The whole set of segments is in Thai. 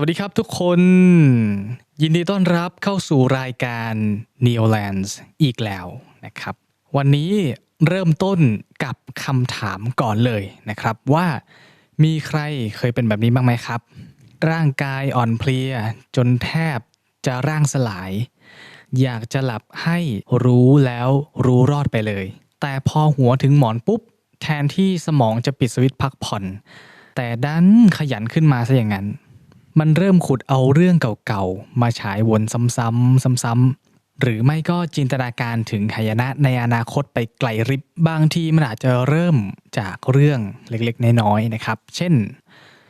วัสดีครับทุกคน ยินดีต้อนรับเข้าสู่รายการ Neolands อีกแล้วนะครับ วันนี้เริ่มต้นกับคำถามก่อนเลยนะครับว่ามีใครเคยเป็นแบบนี้บ้างไหมครับ ร่างกายอ่อนเพลีย จนแทบจะร่างสลาย อยากจะหลับให้รู้แล้วรู้รอดไปเลย แต่พอหัวถึงหมอนปุ๊บ แทนที่สมองจะปิดสวิตช์พักผ่อน แต่ดันขยันขึ้นมาซะอย่างนั้น มันเริ่มขุดเอาเรื่องเก่าๆ มาฉายวนซ้ำๆซ้ำๆหรือไม่ก็จินตนาการถึงหายนะในอนาคตไปไกลริบบางทีมันอาจจะเริ่มจากเรื่องเล็กๆ น้อยๆนะครับ เช่น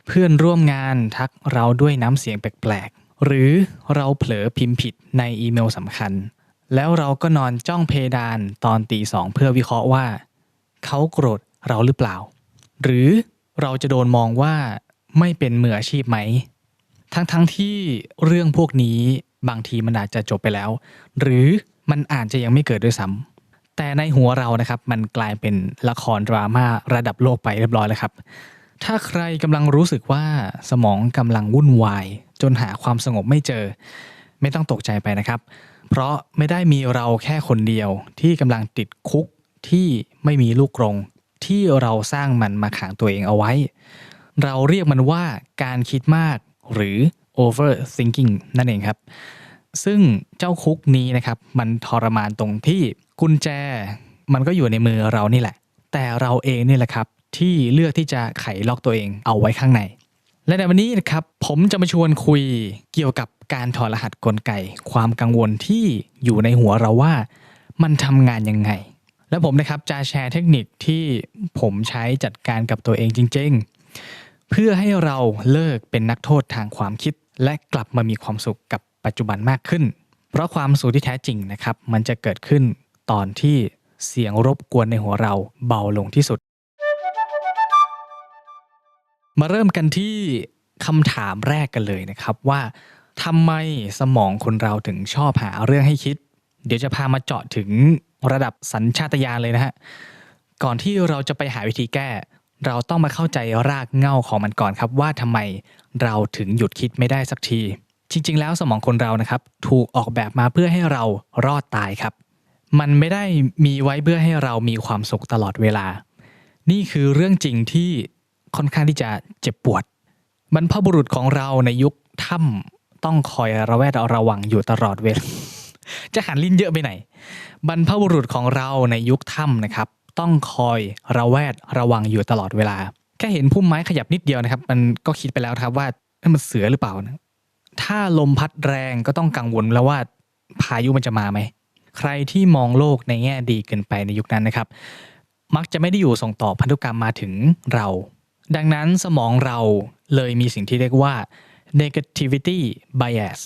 เพื่อนร่วมงานทักเราด้วยน้ำเสียงแปลกๆ หรือเราเผลอพิมพ์ผิดในอีเมลสำคัญ แล้วเราก็นอนจ้องเพดานตอนตีสองเพื่อวิเคราะห์ว่า เขาโกรธเราหรือเปล่า หรือเราจะโดนมองว่าไม่เป็นมืออาชีพไหม ทั้งๆทที่เรื่องพวกนี้บางทีมันอาจจะจบไปแล้ว หรือมันอาจจะยังไม่เกิดด้วยซ้ำแต่ในหัวเรานะครับ มันกลายเป็นละครดราม่าระดับโลกไปเรียบร้อยแล้วครับ ถ้าใครกำลังรู้สึกว่าสมองกำลังวุ่นวาย จนหาความสงบไม่เจอ ไม่ต้องตกใจไปนะครับ เพราะไม่ได้มีเราแค่คนเดียวที่กำลังติดคุกที่ไม่มีลูกกรงที่เราสร้างมันมาขังตัวเองเอาไว้ เราเรียกมันว่าการคิดมาก หรือ overthinking นั่นเองครับ ซึ่งเจ้าคุกนี้นะครับมันทรมานตรงที่กุญแจ มันก็อยู่ในมือเรานี่แหละ แต่เราเองนี่แหละครับที่เลือกที่จะไขล็อกตัวเองเอาไว้ข้างใน และในวันนี้นะครับผมจะมาชวนคุยเกี่ยวกับการถอดรหัสกลไก ความกังวลที่อยู่ในหัวเราว่า มันทำงานยังไง และผมนะครับจะแชร์เทคนิคที่ผมใช้จัดการกับตัวเองจริง ๆ เพื่อให้เราเลิกเป็นนักโทษทางความคิด และกลับมามีความสุขกับปัจจุบันมากขึ้น เพราะความสุขที่แท้จริงนะครับ มันจะเกิดขึ้นตอนที่เสียงรบกวนในหัวเราเบาลงที่สุด มาเริ่มกันที่คำถามแรกกันเลยนะครับว่าทำไมสมองคนเราถึงชอบหาเรื่องให้คิด เดี๋ยวจะพามาเจาะถึงระดับสัญชาตญาณเลยนะฮะก่อนที่เราจะไปหาวิธีแก้ เราต้องมาเข้าใจรากเหง้าของมันก่อนครับ ว่าทำไมเราถึงหยุดคิดไม่ได้สักที จริง ๆ แล้วสมองคนเรานะครับ ถูกออกแบบมาเพื่อให้เรารอดตายครับ มันไม่ได้มีไว้เพื่อให้เรามีความสุขตลอดเวลา นี่คือเรื่องจริงที่ค่อนข้างที่จะเจ็บปวดบรรพบุรุษของเราในยุคถ้ำต้องคอยระแวดระวังอยู่ตลอดเวลาจะหันลิ้นเยอะไปไหน บรรพบุรุษของเราในยุคถ้ำนะครับ ต้องคอยระแวดระวังอยู่ตลอดเวลา แค่เห็นพุ่มไม้ขยับนิดเดียวนะครับ มันก็คิดไปแล้วครับว่านั่นมันเสือหรือเปล่านะถ้าลมพัดแรงก็ต้องกังวลแล้วว่าพายุมันจะมาไหม ใครที่มองโลกในแง่ดีเกินไปในยุคนั้นนะครับ มักจะไม่ได้อยู่ส่งต่อพันธุกรรมมาถึงเรา ดังนั้นสมองเราเลยมีสิ่งที่เรียกว่า negativity bias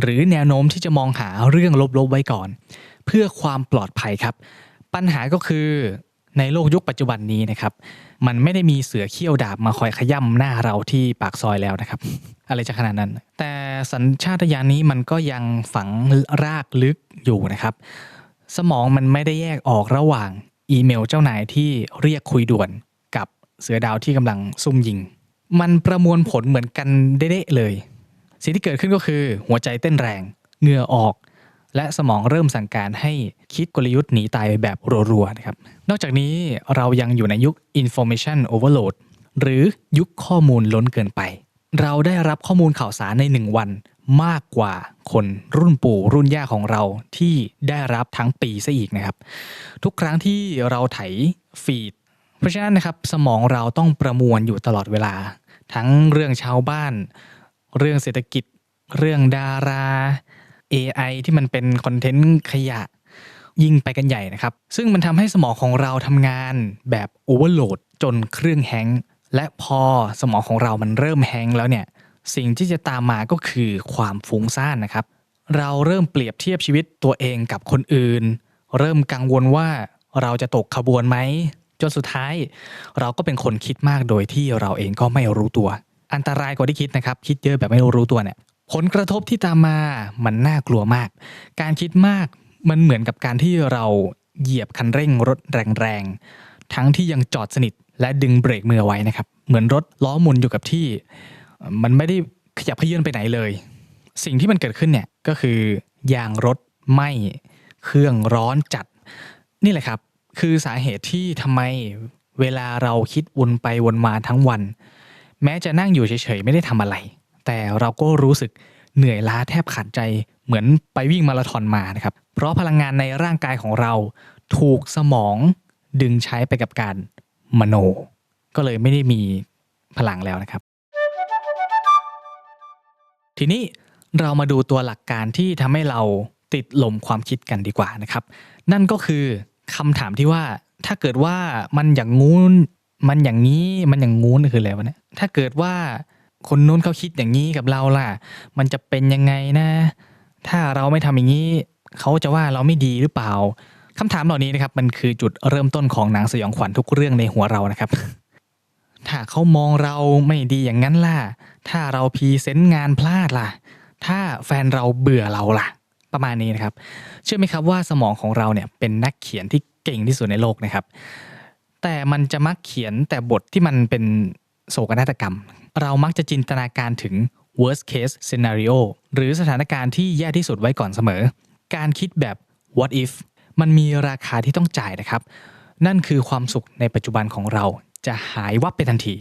หรือแนวโน้มที่จะมองหาเรื่องลบๆไว้ก่อน เพื่อความปลอดภัยครับ ปัญหาก็คือ ในโลกยุคปัจจุบันนี้นะครับมันไม่ได้มีเสือเขี้ยวดาบมาคอยขย่ำหน้าเราที่ปากซอยแล้วนะครับ อะไรจะขนาดนั้น แต่สัญชาตญาณนี้มันก็ยังฝังรากลึกอยู่นะครับ สมองมันไม่ได้แยกออกระหว่างอีเมลเจ้านายที่เรียกคุยด่วนกับเสือดาวที่กำลังซุ่มยิง มันประมวลผลเหมือนกันเด๊ะเลย สิ่งที่เกิดขึ้นก็คือหัวใจเต้นแรง เหงื่อออก และสมองเริ่มสั่งการให้คิดกลยุทธ์หนีตายแบบรัวๆนะครับ นอกจากนี้เรายังอยู่ในยุค information overload หรือยุคข้อมูลล้นเกินไป เราได้รับข้อมูลข่าวสารในหนึ่งวันมากกว่าคนรุ่นปู่รุ่นย่าของเราที่ได้รับทั้งปีซะอีกนะครับ ทุกครั้งที่เราไถฟีด เพราะฉะนั้นนะครับสมองเราต้องประมวลอยู่ตลอดเวลา ทั้งเรื่องชาวบ้าน เรื่องเศรษฐกิจ เรื่องดารา AI ที่มันเป็นคอนเทนต์ขยะยิ่งไปกันใหญ่นะครับ ซึ่งมันทำให้สมองของเราทำงานแบบโอเวอร์โหลดจนเครื่องแฮงก์และพอสมองของเรามันเริ่มแฮงก์แล้วเนี่ย สิ่งที่จะตามมาก็คือความฟุ้งซ่านนะครับ เราเริ่มเปรียบเทียบชีวิตตัวเองกับคนอื่น เริ่มกังวลว่าเราจะตกขบวนไหมจนสุดท้าย เราก็เป็นคนคิดมากโดยที่เราเองก็ไม่รู้ตัว อันตรายกว่าที่คิดนะครับ คิดเยอะแบบไม่รู้ตัวเนี่ย ผลกระทบที่ตามมามันน่ากลัวมาก การคิดมากมันเหมือนกับการที่เราเหยียบคันเร่งรถแรงๆ ทั้งที่ยังจอดสนิทและดึงเบรกมือเอไว้นะครับ เหมือนรถล้อหมุนอยู่กับที่ มันไม่ได้ขยับเขยื่นไปไหนเลย สิ่งที่มันเกิดขึ้นเนี่ยก็คือยางรถไหม้เครื่องร้อนจัด นี่แหละครับ คือสาเหตุที่ทำไมเวลาเราคิดวนไปวนมาทั้งวัน แม้จะนั่งอยู่เฉยๆไม่ได้ทำอะไร แต่เราก็รู้สึกเหนื่อยล้าแทบขาดใจเหมือนไปวิ่งมาราธอนมานะครับ เพราะพลังงานในร่างกายของเราถูกสมองดึงใช้ไปกับการมโน ก็เลยไม่ได้มีพลังแล้วนะครับ ทีนี้เรามาดูตัวหลักการที่ทำให้เราติดลมความคิดกันดีกว่านะครับ นั่นก็คือคำถามที่ว่าถ้าเกิดว่ามันอย่างงู้นมันอย่างนี้มันอย่างงู้นคืออะไรวะเนี่ยถ้าเกิดว่า คนนู้นเขาคิดอย่างนี้กับเราล่ะ มันจะเป็นยังไงนะ ถ้าเราไม่ทำอย่างนี้ เขาจะว่าเราไม่ดีหรือเปล่าคำถามเหล่านี้นะครับมันคือจุดเริ่มต้นของหนังสยองขวัญทุกเรื่องในหัวเรานะครับ ถ้าเขามองเราไม่ดีอย่างนั้นล่ะ ถ้าเราพรีเซนต์งานพลาดล่ะ ถ้าแฟนเราเบื่อเราล่ะ ประมาณนี้นะครับ เชื่อไหมครับว่าสมองของเราเนี่ยเป็นนักเขียนที่เก่งที่สุดในโลกนะครับ แต่มันจะมักเขียนแต่บทที่มันเป็น โศกนาฏกรรม เรามักจะจินตนาการถึง worst case scenario หรือสถานการณ์ที่แย่ที่สุดไว้ก่อนเสมอ การคิดแบบ what if มันมีราคาที่ต้องจ่ายนะครับ นั่นคือความสุขในปัจจุบันของเราจะหายวับไปทันที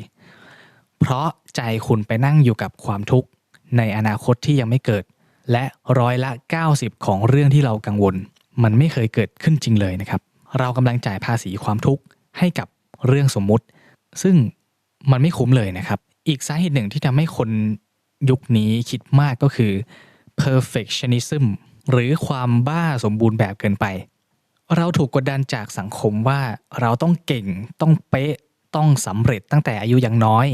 เพราะใจคุณไปนั่งอยู่กับความทุกข์ในอนาคตที่ยังไม่เกิด และร้อยละ 90 ของเรื่องที่เรากังวล มันไม่เคยเกิดขึ้นจริงเลยนะครับ เรากำลังจ่ายภาษีความทุกข์ให้กับเรื่องสมมุติ ซึ่ง มันไม่คุ้มเลยนะครับ อีกสาเหตุหนึ่งที่ทำให้คนยุคนี้คิดมากก็คือ perfectionism หรือความบ้าสมบูรณ์แบบเกินไป เราถูกกดดันจากสังคมว่าเราต้องเก่งต้องเป๊ะต้องสำเร็จตั้งแต่อายุยังน้อย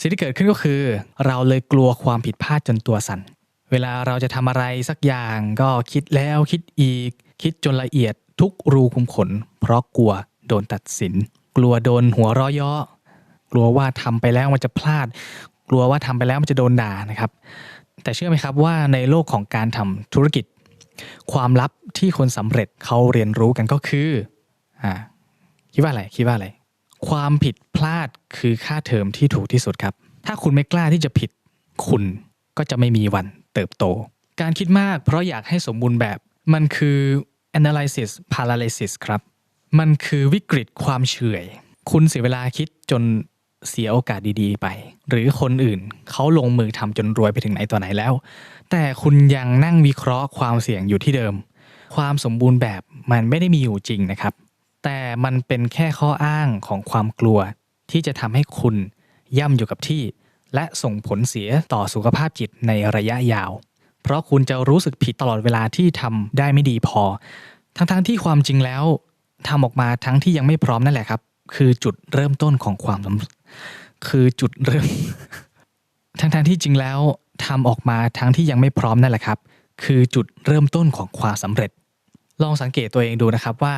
สิ่งที่เกิดขึ้นก็คือ เราเลยกลัวความผิดพลาดจนตัวสั่น เวลาเราจะทำอะไรสักอย่างก็คิดแล้วคิดอีก คิดจนละเอียดทุกรูขุมขน เพราะกลัวโดนตัดสิน กลัวโดนหัวเร้อยย่อ ลัวว่าทำไปแล้วมันจะพลาด กลัวว่าทำไปแล้วมันจะโดนด่านะครับ แต่เชื่อไหมครับว่าในโลกของการทำธุรกิจ ความลับที่คนสำเร็จเขาเรียนรู้กันก็คืออ่าคิดว่าอะไรคิดว่าอะไรความผิดพลาดคือค่าเทอมที่ถูกที่สุดครับ ถ้าคุณไม่กล้าที่จะผิด คุณก็จะไม่มีวันเติบโต การคิดมากเพราะอยากให้สมบูรณ์แบบ มันคือ analysis paralysis ครับ มันคือวิกฤตความเฉื่อย คุณเสียเวลาคิดจน เสียโอกาสดีๆ ไป หรือคนอื่นเขาลงมือทำจนรวยไปถึงไหนต่อไหนแล้ว แต่คุณยังนั่งวิเคราะห์ความเสี่ยงอยู่ที่เดิม ความสมบูรณ์แบบมันไม่ได้มีอยู่จริงนะครับ แต่มันเป็นแค่ข้ออ้างของความกลัว ที่จะทำให้คุณย่ำอยู่กับที่ และส่งผลเสียต่อสุขภาพจิตในระยะยาว เพราะคุณจะรู้สึกผิดตลอดเวลาที่ทำได้ไม่ดีพอ ทั้งๆที่ความจริงแล้วทำออกมาทั้งที่ยังไม่พร้อมนั่นแหละครับ คือจุดเริ่มต้นของความสำ คือจุดเริ่มทั้งๆที่จริงแล้วทำออกมาทั้งที่ยังไม่พร้อมนั่นแหละครับ คือจุดเริ่มต้นของความสำเร็จ ลองสังเกตตัวเองดูนะครับว่า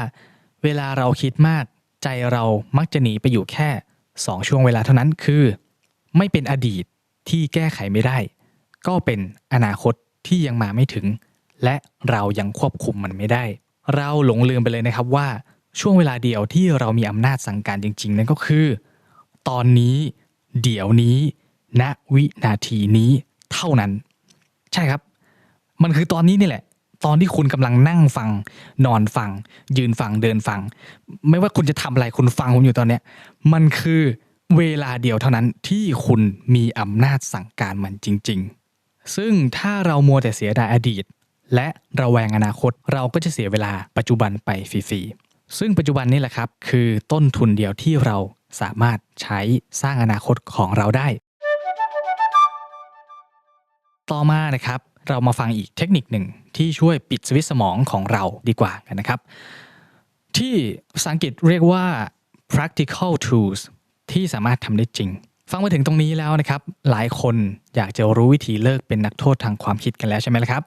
เวลาเราคิดมาก ใจเรามักจะหนีไปอยู่แค่ 2 ช่วงเวลาเท่านั้นคือ ไม่เป็นอดีตที่แก้ไขไม่ได้ ก็เป็นอนาคตที่ยังมาไม่ถึง และเรายังควบคุมมันไม่ได้ เราหลงลืมไปเลยนะครับว่าช่วงเวลาเดียวที่เรามีอำนาจสั่งการจริง ๆ นั่นก็คือ ตอนนี้ เดี๋ยวนี้ ณวินาทีนี้เท่านั้น ใช่ครับ มันคือตอนนี้นี่แหละ ตอนที่คุณกำลังนั่งฟัง นอนฟัง ยืนฟังเดินฟัง ไม่ว่าคุณจะทำอะไรคุณฟังผมอยู่ตอนเนี้ย มันคือเวลาเดียวเท่านั้นที่คุณมีอำนาจสั่งการมันจริง ๆ ซึ่งถ้าเรามัวแต่เสียดายอดีต และระแวงอนาคตเราก็จะเสียเวลาปัจจุบันไปฟรีๆซึ่งปัจจุบันนี่แหละครับ คือต้นทุนเดียวที่เรา สามารถใช้สร้างอนาคตของเราได้ ต่อมานะครับเรามาฟังอีกเทคนิคหนึ่งที่ช่วยปิดสวิตสมองของเราดีกว่ากันนะครับ ที่ภาษาอังกฤษเรียกว่า practical tools ที่สามารถทำได้จริง ฟังมาถึงตรงนี้แล้วนะครับ หลายคนอยากจะรู้วิธีเลิกเป็นนักโทษทางความคิดกันแล้วใช่ไหมล่ะครับ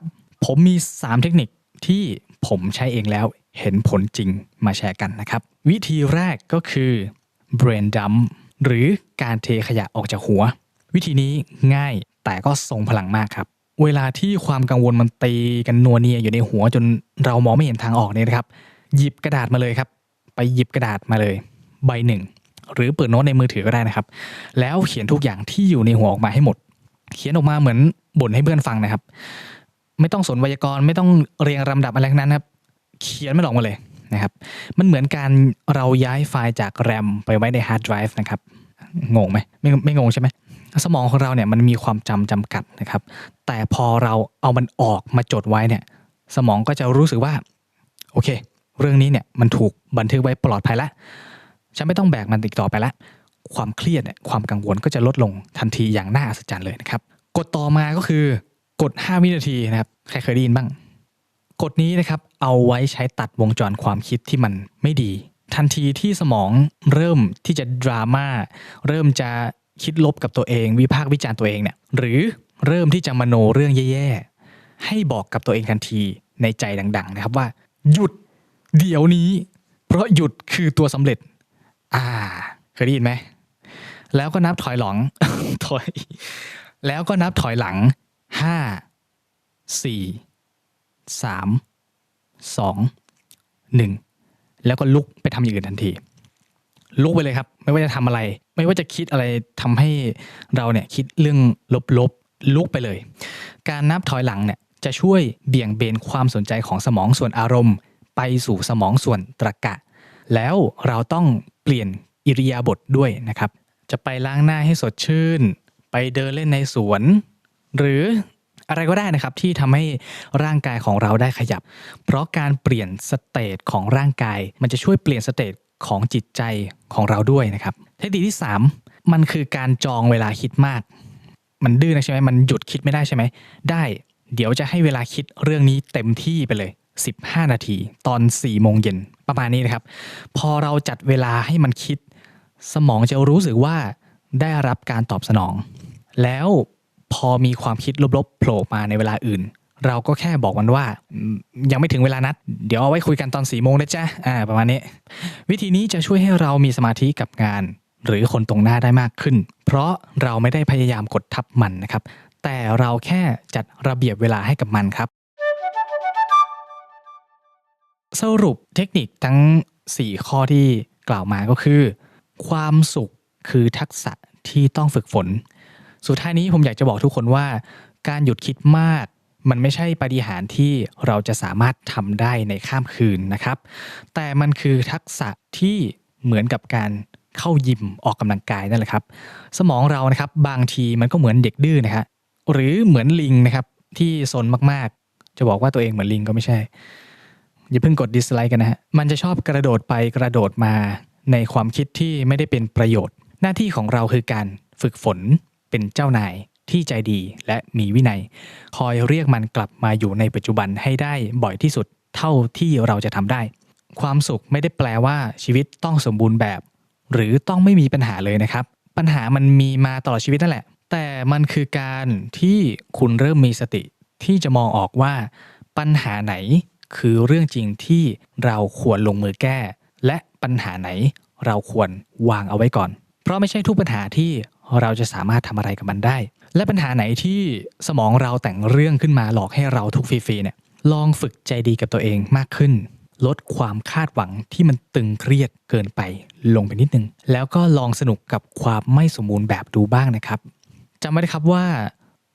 ผมมี 3 เทคนิคที่ผมใช้เองแล้วเห็นผลจริงมาแชร์กันนะครับ วิธีแรกก็คือ brain dump หรือการเทขยะออกจากหัว วิธีนี้ง่ายแต่ก็ทรงพลังมากครับ เวลาที่ความกังวลมันตีกันนัวเนียอยู่ในหัวจนเรามองไม่เห็นทางออกเนี่ยนะครับ หยิบกระดาษมาเลยครับ ไปหยิบกระดาษมาเลย ใบหนึ่ง หรือเปิดโน้ตในมือถือก็ได้นะครับ แล้วเขียนทุกอย่างที่อยู่ในหัวออกมาให้หมด เขียนออกมาเหมือนบ่นให้เพื่อนฟังนะครับ ไม่ต้องสนไวยากรณ์ไม่ต้องเรียงลำดับอะไรทั้งนั้นครับ เขียนไมันออกมาเลย นะครับมันเหมือนการเราย้ายไฟล์จากแรมไปไว้ในฮาร์ดไดรฟ์นะครับงงไหมไม่ไม่งงใช่ไหมสมองของเราเนี่ยมันมีความจำจำกัดนะครับ แต่พอเราเอามันออกมาจดไว้เนี่ย สมองก็จะรู้สึกว่า โอเค เรื่องนี้เนี่ยมันถูกบันทึกไว้ปลอดภัยแล้วฉันไม่ต้องแบกมันอีกต่อไปแล้วความเครียดเนี่ยความกังวลก็จะลดลงทันทีอย่างน่าอัศจรรย์เลยนะครับกฎต่อมาก็คือกฎ5วินาทีนะครับใครเคยได้ยินบ้าง กฎนี้นะครับเอาไว้ใช้ตัดวงจรความคิดที่มันไม่ดี ทันทีที่สมองเริ่มที่จะดราม่าเริ่มจะคิดลบกับตัวเอง วิพากษ์วิจารณ์ตัวเองเนี่ยหรือเริ่มที่จะมโนเรื่องแย่ๆให้บอกกับตัวเองทันทีในใจดัง ๆ นะครับว่า หยุดเดี๋ยวนี้ เพราะหยุดคือตัวสำเร็จ อ่าเคยได้ยินไหมแล้วก็นับถอยหลังถอย แล้วก็นับถอยหลังห้าสี่ สามสองหนึ่งแล้วก็ลุกไปทำอย่างอื่นทันที ลุกไปเลยครับ ไม่ว่าจะทำอะไร ไม่ว่าจะคิดอะไรทำให้เราเนี่ยคิดเรื่องลบๆ ลุกไปเลย การนับถอยหลังเนี่ยจะช่วยเบี่ยงเบนความสนใจของสมองส่วนอารมณ์ ไปสู่สมองส่วนตรรกะ แล้วเราต้องเปลี่ยนอิริยาบถด้วยนะครับ จะไปล้างหน้าให้สดชื่น ไปเดินเล่นในสวน หรือ อะไรก็ได้นะครับที่ทำให้ร่างกายของเราได้ขยับ เพราะการเปลี่ยนสเตตของร่างกาย มันจะช่วยเปลี่ยนสเตตของจิตใจของเราด้วยนะครับ เทคนิคที่ 3 มันคือการจองเวลาคิดมาก มันดื้อนะใช่ไหมมันหยุดคิดไม่ได้ใช่ไหม ได้เดี๋ยวจะให้เวลาคิดเรื่องนี้เต็มที่ไปเลย 15 นาที ตอน 4 โมงเย็นประมาณนี้นะครับ พอเราจัดเวลาให้มันคิด สมองจะรู้สึกว่าได้รับการตอบสนอง แล้ว พอมีความคิดลบๆโผล่มาในเวลาอื่น เราก็แค่บอกมันว่า ยังไม่ถึงเวลานัด เดี๋ยวเอาไว้คุยกันตอนสี่โมงนะจ๊ะอ่าประมาณนี้ วิธีนี้จะช่วยให้เรามีสมาธิกับงาน หรือคนตรงหน้าได้มากขึ้น เพราะเราไม่ได้พยายามกดทับมันนะครับ แต่เราแค่จัดระเบียบเวลาให้กับมันครับ สรุปเทคนิคทั้ง 4 ข้อที่กล่าวมาก็คือ ความสุขคือทักษะที่ต้องฝึกฝน สุดท้ายนี้ผมอยากจะบอกทุกคนว่า การหยุดคิดมาก มันไม่ใช่ปาฏิหาริย์ที่เราจะสามารถทำได้ในข้ามคืนนะครับ แต่มันคือทักษะที่เหมือนกับการเข้ายิมออกกำลังกายนั่นแหละครับ สมองเรานะครับบางทีมันก็เหมือนเด็กดื้อนะฮะหรือเหมือนลิงนะครับที่ซนมากๆ จะบอกว่าตัวเองเหมือนลิงก็ไม่ใช่ อย่าเพิ่งกดดิสไลค์กันนะฮะมันจะชอบกระโดดไปกระโดดมาในความคิดที่ไม่ได้เป็นประโยชน์ หน้าที่ของเราคือการฝึกฝน เป็นเจ้านายที่ใจดีและมีวินัย คอยเรียกมันกลับมาอยู่ในปัจจุบันให้ได้บ่อยที่สุดเท่าที่เราจะทำได้ ความสุขไม่ได้แปลว่าชีวิตต้องสมบูรณ์แบบ หรือต้องไม่มีปัญหาเลยนะครับ ปัญหามันมีมาตลอดชีวิตนั่นแหละ แต่มันคือการที่คุณเริ่มมีสติ ที่จะมองออกว่า ปัญหาไหนคือเรื่องจริงที่เราควรลงมือแก้ และปัญหาไหนเราควรวางเอาไว้ก่อน เพราะไม่ใช่ทุกปัญหาที่เราจะสามารถทำอะไรกับมันได้ และปัญหาไหนที่สมองเราแต่งเรื่องขึ้นมาหลอกให้เราทุกฟรีๆเนี่ยลองฝึกใจดีกับตัวเองมากขึ้น ลดความคาดหวังที่มันตึงเครียดเกินไปลงไปนิดนึง แล้วก็ลองสนุกกับความไม่สมบูรณ์แบบดูบ้างนะครับจำไว้นะครับว่า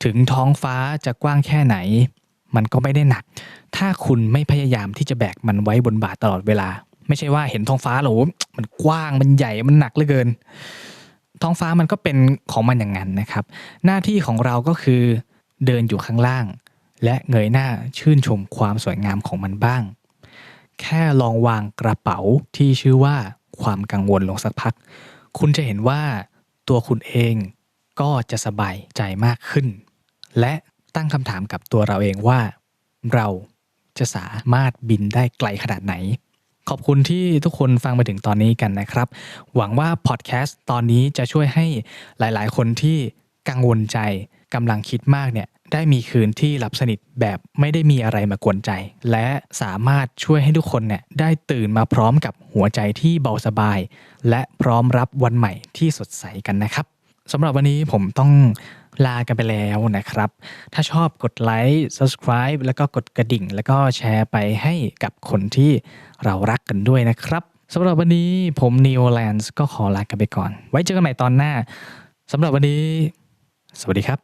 ถึงท้องฟ้าจะกว้างแค่ไหน มันก็ไม่ได้หนัก ถ้าคุณไม่พยายามที่จะแบกมันไว้บนบ่าตลอดเวลา ไม่ใช่ว่าเห็นท้องฟ้าแล้วโอ้โหมันกว้างมันใหญ่มันหนักเหลือเกิน ท้องฟ้ามันก็เป็นของมันอย่างนั้นนะครับ หน้าที่ของเราก็คือเดินอยู่ข้างล่าง และเงยหน้าชื่นชมความสวยงามของมันบ้าง แค่ลองวางกระเป๋าที่ชื่อว่าความกังวลลงสักพัก คุณจะเห็นว่าตัวคุณเองก็จะสบายใจมากขึ้น และตั้งคำถามกับตัวเราเองว่า เราจะสามารถบินได้ไกลขนาดไหน ขอบคุณที่ทุกคนฟังมาถึงตอนนี้กันนะครับ หวังว่าพอดแคสต์ตอนนี้จะช่วยให้หลายๆ คนที่กังวลใจกำลังคิดมากเนี่ยได้มีคืนที่หลับสนิทแบบไม่ได้มีอะไรมากวนใจ และสามารถช่วยให้ทุกคนเนี่ยได้ตื่นมาพร้อมกับหัวใจที่เบาสบาย และพร้อมรับวันใหม่ที่สดใสกันนะครับสำหรับวันนี้ผมต้อง ลากันไปแล้วนะครับ ถ้าชอบกดไลค์ subscribe แล้วก็กดกระดิ่ง แล้วก็แชร์ไปให้กับคนที่เรารักกันด้วยนะครับสำหรับวันนี้ผมนิวแลนด์ก็ขอลากันไปก่อน ไว้เจอกันใหม่ตอนหน้าสำหรับวันนี้ สวัสดีครับ